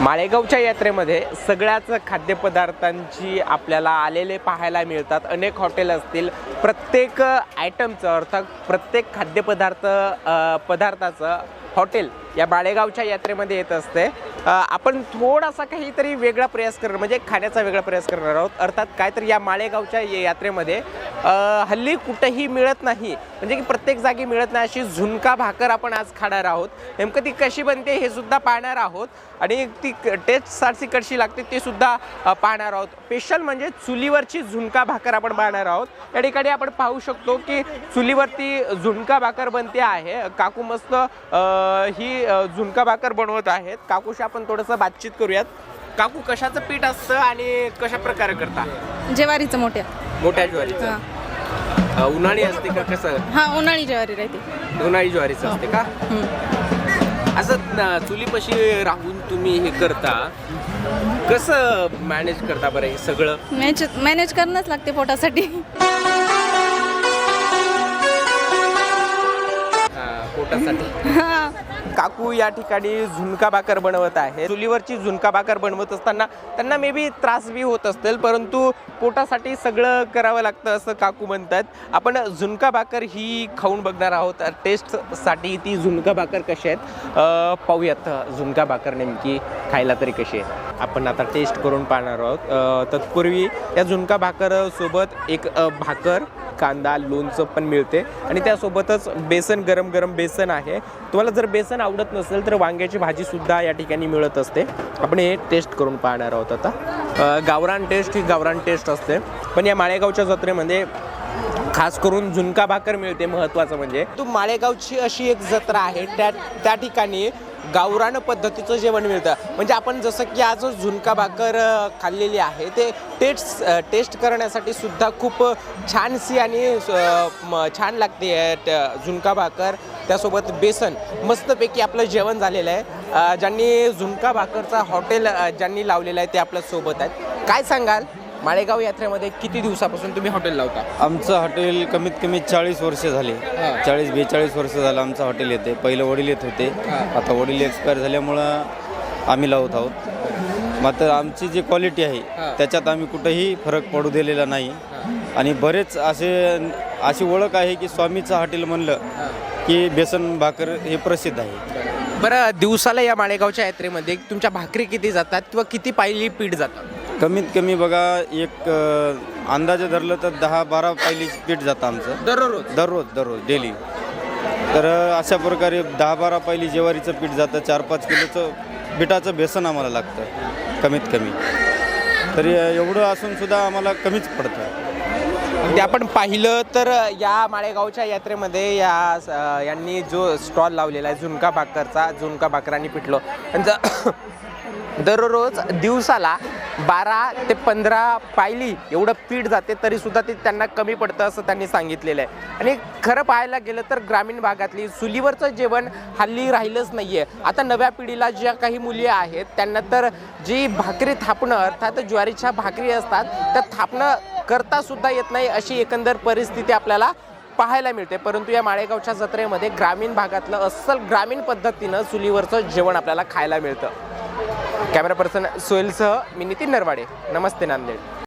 माळेगावच्या यात्रेमध्ये सगळ्याच खाद्यपदार्थांची आपल्याला आलेले पाहायला मिळतात. अनेक हॉटेल असतील. प्रत्येक आयटमचं अर्थात प्रत्येक खाद्यपदार्थ पदार्थाचं हॉटेल या बाळेगावच्या यात्रेमध्ये येत असते. आपण थोडासा काहीतरी वेगळा प्रयास करणार म्हणजे खाण्याचा वेगळा प्रयास करणार आहोत. अर्थात काहीतरी या माळेगावच्या यात्रेमध्ये हल्ली कुठंही मिळत नाही म्हणजे की प्रत्येक जागी मिळत नाही अशी झुणका भाकर आपण आज खाणार आहोत. नेमकं ती कशी बनते हे सुद्धा पाहणार आहोत आणि ती टेस्टसाठी कशी लागते ते सुद्धा पाहणार आहोत. स्पेशल म्हणजे चुलीवरची झुणका भाकर आपण पाहणार आहोत. या ठिकाणी आपण पाहू शकतो की चुलीवरती झुणका भाकर बनते आहे. काकू मस्त ही झुणका भाकर बनवत आहेत. काकूशी आपण थोडंसं बातचीत करूयात. काकू कशाचं पीठ असतं आणि कशा प्रकारे करता? ज्वारीचं मोठ्या. मोठ्या ज्वारीचं. अ, उन्हाळी असते का कसं? हा उन्हाळी ज्वारी राहते. उन्हाळी ज्वारीचं असते का? असं न- चुलीपाशी राहून तुम्ही हे करता. कसं मॅनेज करता बरं हे सगळं? मॅनेज मॅनेज करणंच लागते पोटासाठी. काकू या ठिकाणी झुणका भाकर बनवत आहे. चुलीवरची झुणका भाकर बनवत असताना त्यांना मे बी त्रास बी होत असतील परंतु पोटासाठी सगळं करावं लागतं असं काकू म्हणतात. आपण झुणका भाकर ही खाऊन बघणार आहोत. टेस्टसाठी ती झुणका भाकर कशी आहेत? पाहूयात झुणका भाकर नेमकी खायला तरी कशी आहे आपण आता टेस्ट करून पाहणार आहोत. तत्पूर्वी या झुणका भाकर सोबत एक भाकर कांदा लोणचं पण मिळते. आणि त्यासोबतच बेसन गरम गरम बेसन आहे. तुम्हाला जर बेसन आवडत नसेल तर वांग्याची भाजीसुद्धा या ठिकाणी मिळत असते. आपण हे टेस्ट करून पाहणार आहोत आता. गावरान टेस्ट ही गावरान टेस्ट असते. पण या माळेगावच्या जत्रेमध्ये खास करून झुणका भाकर मिळते महत्त्वाचं म्हणजे. तू माळेगावची अशी एक जत्रा आहे त्या त्या ठिकाणी गावरान पद्धतीचं जेवण मिळतं. म्हणजे आपण जसं की आज झुणका भाकर खाल्लेली आहे ते टेस्ट टेस्ट करण्यासाठी सुद्धा खूप छानशी आणि म- छान लागते झुणका भाकर. त्यासोबत बेसन मस्तपैकी आपलं जेवण झालेलं आहे. ज्यांनी झुणका भाकरचा हॉटेल ज्यांनी लावलेलं आहे ते आपल्यासोबत आहेत. काय सांगाल? माळेगाव यात्रेमध्ये किती दिवसापासून तुम्ही हॉटेल लावता? आमचं हॉटेल कमीत कमी चाळीस वर्ष झाले. हा. चाळीस बेचाळीस वर्ष झालं आमचं हॉटेल येते. पहिलं वडील येत होते. आता वडील एक्सपायर झाल्यामुळं आम्ही लावत आहोत. मात्र आमची जी क्वालिटी. आहे त्याच्यात आम्ही कुठंही फरक पडू दिलेला नाही. आणि बरेच असे अशी ओळख आहे की स्वामीचं हॉटेल म्हणलं की बेसन भाकर हे प्रसिद्ध आहे. बरं दिवसाला या माळेगावच्या यात्रेमध्ये तुमच्या भाकरी किती जातात किंवा किती पायली पीठ जातात? कमीत कमी बघा एक अ, अंदाजे धरलं तर दहा बारा पायली पीठ जातं आमचं. दररोज? दररोज दररोज डेली. तर अशा प्रकारे दहा बारा पहिली ज्वारीचं पीठ जातं चार पाच किलोचं पिठाचं बेसन आम्हाला लागतं कमीत कमी. तरी एवढं असून सुद्धा आम्हाला कमीच पडतं. ते आपण पाहिलं तर या माळेगावच्या यात्रेमध्ये या यांनी जो स्टॉल लावलेला आहे झुणका भाकरचा झुणका भाकरांनी पिठलो. त्यांचं दररोज दिवसाला बारा ते पंधरा पायली एवढं पीठ जाते तरीसुद्धा ते त्यांना कमी पडतं असं त्यांनी सांगितलेलं आहे. आणि खरं पाहायला गेलं तर ग्रामीण भागातली चुलीवरचं जेवण हल्ली राहिलंच नाही आहे आता नव्या पिढीला ज्या काही मुली आहेत त्यांना तर जी भाकरी थापणं अर्थात ज्वारीच्या भाकरी असतात त्या थापणं करता सुद्धा येत नाही अशी एकंदर परिस्थिती आपल्याला पाहायला मिळते. परंतु या माळेगावच्या जत्रेमध्ये ग्रामीण भागातलं अस्सल ग्रामीण पद्धतीनं चुलीवरचं जेवण आपल्याला खायला मिळतं. कॅमेरा पर्सन सोहेलसह मी नितीन नरवाडे. नमस्ते नांदेड.